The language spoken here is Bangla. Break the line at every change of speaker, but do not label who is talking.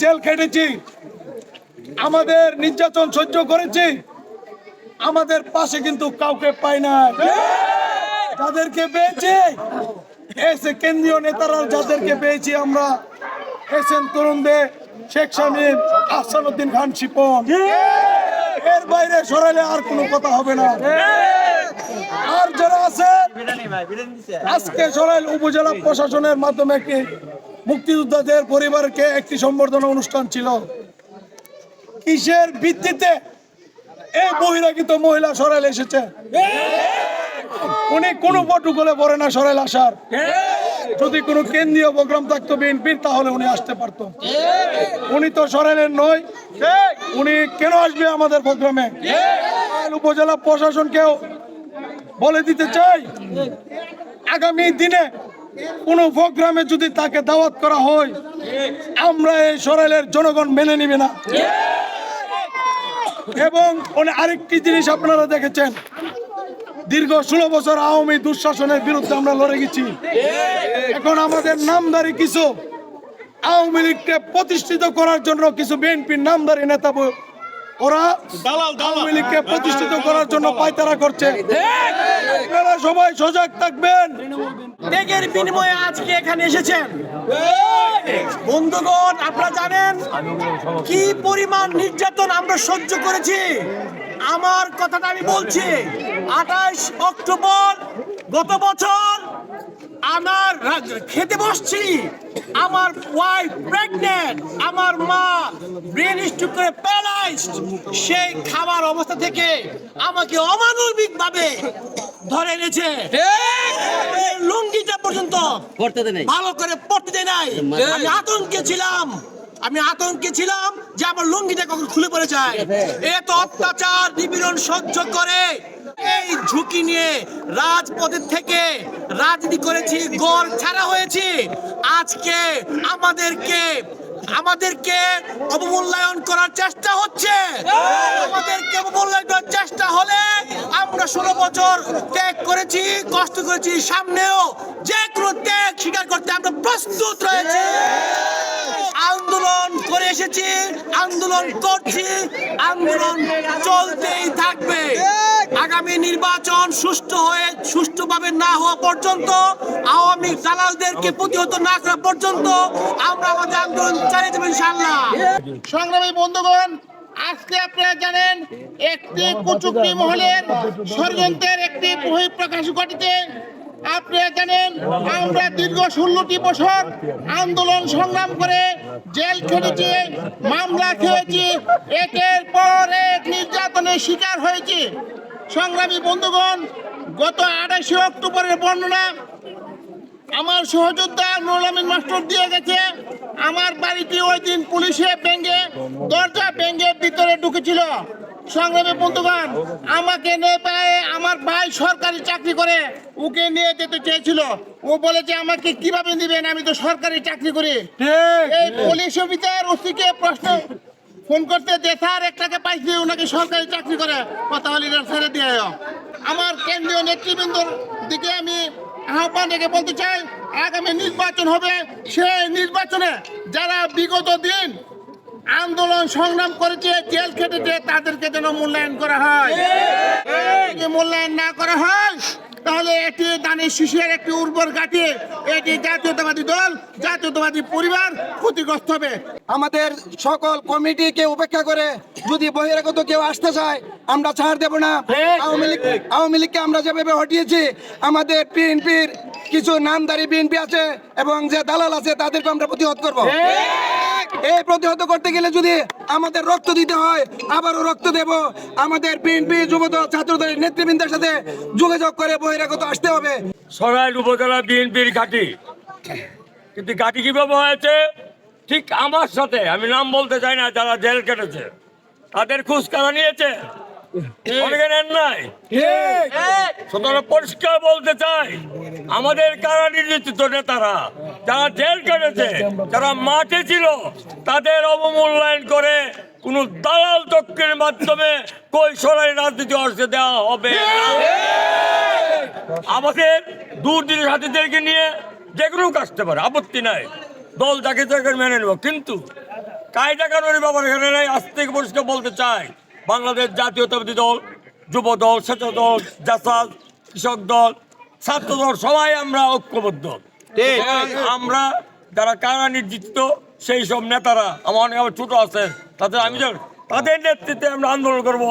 জেল খেটেছি। আমাদের নির্যাতন সহ্য করেছি। আমাদের পাশে কিন্তু কাউকে পাই না। যাদেরকে পেয়েছি এসে কেন্দ্রীয় নেতারা যাদেরকে পেয়েছি আমরা এস এম তরুণ দে শেখ শামীম আহসানুদ্দিন খান শিপন। এর বাইরে সরাইলে আর কোনো কথা হবে না। আর যারা আছে আজকে সরাইল উপজেলা প্রশাসনের মাধ্যমে একটি মুক্তিযোদ্ধাদের পরিবারকে একটি সম্বর্ধনা অনুষ্ঠান ছিল। কিসের ভিত্তিতে এই বহিরাগত মহিলা সরাইল এসেছে? উনি কোনো পটুকলে পড়ে না সরাইল আসার। যদি কোনো কেন্দ্রীয় প্রোগ্রাম থাকতো বিএনপির, তাহলে উনি আসতে পারতো। উনি তো সরাইলের নয়। উনি কেন আসবে আমাদের প্রোগ্রামে? উপজেলা প্রশাসনকেও বলে দিতে চাই। আগামী দিনে কোনো প্রোগ্রামে যদি তাকে দাওয়াত করা হয় আমরা এই সরাইলের জনগণ মেনে নিবে না। এবং আরেকটি জিনিস আপনারা দেখেছেন দীর্ঘ ষোলো বছর আওয়ামী দুঃশাসনের বিরুদ্ধে আমরা লড়ে গেছি। এখন আমাদের নামদারি কিছু আওয়ামী লীগকে প্রতিষ্ঠিত করার জন্য কিছু বিএনপির নামদারি নেতা ওরা আওয়ামী লীগকে প্রতিষ্ঠিত করার জন্য পায়তারা করছে। আপনারা সবাই সজাগ থাকবেন।
ত্যাগের বিনিময়ে আজকে এখানে এসেছেন। বন্ধুগণ, আপনারা জানেন কি পরিমাণ নির্যাতন আমরা সহ্য করেছি? আমার কথাটা আমি বলছি আঠাশ অক্টোবর গত বছর আমার খেতে বসছি। আমার ওয়াইফ প্রেগনেন্ট আমার মা ব্রেন স্ট্রোক করে প্যারালাইজড সেই খাবার অবস্থা থেকে আমাকে অমানবিক ভাবে ধরে এনেছে। লুঙ্গিটা পর্যন্ত। ভালো করে পড়তে দেয় নাই। আমি আতঙ্কে ছিলাম। আমি আতঙ্কে ছিলাম যে আমার লুঙ্গিটা কখন খুলে পড়ে যায়। এত অত্যাচার নিপীড়ন সহ্য করে। এই ঝুঁকি নিয়ে রাজপথের থেকে রাজনীতি করেছি গড় ছাড়া হয়েছি। আজকে আমাদেরকে আমাদেরকে অবমূল্যায়ন করার চেষ্টা হচ্ছে। আমাদেরকে অবমূল্যায়ন করার চেষ্টা হলে আমরা ষোলো বছর ত্যাগ করেছি, কষ্ট করেছি, সামনেও যে কোনো ত্যাগ স্বীকার করতে আমরা প্রস্তুত রয়েছি। আন্দোলন করে এসেছি, আন্দোলন করছি, আন্দোলন চলতেই থাকবে আগামী নির্বাচন সুষ্ঠু হয়ে, সুষ্ঠুভাবে না হওয়া পর্যন্ত, আওয়ামী দালালদেরকে প্রতিহত না করা পর্যন্ত আমরা আমাদের আন্দোলন চালিয়ে যাব ইনশাল্লাহ
সংগ্রামী বন্ধুগণ, আজকে আপনারা জানেন, একটি কুচুকরি মহলের ষড়যন্ত্রের একটি বহিঃপ্রকাশ ঘটিতে আপনারা জানেন, আমরা দীর্ঘ ষোলোটি বছর আন্দোলন সংগ্রাম করে জেল খেটেছি, মামলা খেয়েছি, একের পর এক নির্যাতনের শিকার হয়েছি। সংগ্রামী বন্ধুগণ গত আঠাশে অক্টোবরের বর্ণনা আমার সহযোদ্ধা নুরুল আমিন মাস্টার দিয়ে গেছে। আমার বাড়িটি ওই দিন পুলিশে ভেঙে দরজা ভেঙে ভিতরে ঢুকেছিল। সংগ্রামী বন্ধুগণ আমাকে নিয়ে পায়ে আমার ভাই সরকারি চাকরি করে ওকে নিয়ে যেতে চেয়েছিল। ও বলেছে আমাকে কীভাবে দিবেন আমি তো সরকারি চাকরি করি। এই পুলিশ অফিসার ওসিকে প্রশ্ন ফোন করতে যে স্যার একটাকে পাইছি ওনাকে সরকারি চাকরি করে কথা হলি ছেড়ে দিয়ে আমার কেন্দ্রীয় নেতৃবৃন্দর দিকে আমি আহ্বান রেখে বলতে চাই আগামী নির্বাচন হবে সেই নির্বাচনে যারা বিগত দিন আন্দোলন সংগ্রাম করেছে জেল খেটেছে তাদেরকে যেন মূল্যায়ন করা হয়। মূল্যায়ন না করা হয় তাহলে এটি দানের শিশুর একটি উর্বর ঘাটি এটি জাতীয়তাবাদী দল জাতীয়তাবাদী পরিবার ক্ষতিগ্রস্ত হবে।
আমাদের সকল কমিটিকে উপেক্ষা করে যদি বহিরাগত কেউ আসতে চায় আমরা ছাড় দেব না। আওয়ামী লীগ আওয়ামী লীগকে আমরা যেভাবে হটিয়েছি আমাদের বিএনপির কিছু নামদারি বিএনপি আছে এবং যে দালাল আছে তাদেরকে আমরা প্রতিহত করব। এই প্রতিহত করতে গেলে যদি আমাদের রক্ত দিতে হয়, আবারও রক্ত দেব। আমাদের বিএনপি যুবদল, ছাত্রদলের নেতৃবৃন্দের সাথে যোগাযোগ করে বহিরাগত আসতে হবে।
সরাইল উপজেলা বিএনপির ঘাঁটি। কিন্তু ঘাঁটি কীভাবে হয়েছে? ঠিক আমার সাথে, আমি নাম বলতে চাই না, যারা জেল কেটেছে, তাদের খোঁজ কারা নিয়েছে। নাই। সুতরাং পরিষ্কার বলতে চাই আমাদের কারা নির্যাতিত নেতারা? যারা জেল কেটেছে যারা মাঠে ছিল তাদের অবমূল্যায়ন করে কোন দালাল চক্রের মাধ্যমে কই সরাই রাজনীতি অর্থে দেওয়া হবে। আমাদের দূর দিনের সাথীদেরকে নিয়ে যে কোনো আসতে পারে আপত্তি নাই। দল যাকে তাকে মেনে নেব। কিন্তু কায়দা কানুনের ব্যাপার এখানে নেই আজ থেকে পরিষ্কার বলতে চাই বাংলাদেশ জাতীয়তাবাদী দল যুব দল স্বেচ্ছা দল জাসাদ কৃষক দল ছাত্র দল সবাই আমরা ঐক্যবদ্ধ। আমরা যারা কারা নির্যাতিত সেই সব নেতারা আমার অনেক ছোট আছে তাদের আমি জানি, তাদের নেতৃত্বে আমরা আন্দোলন করব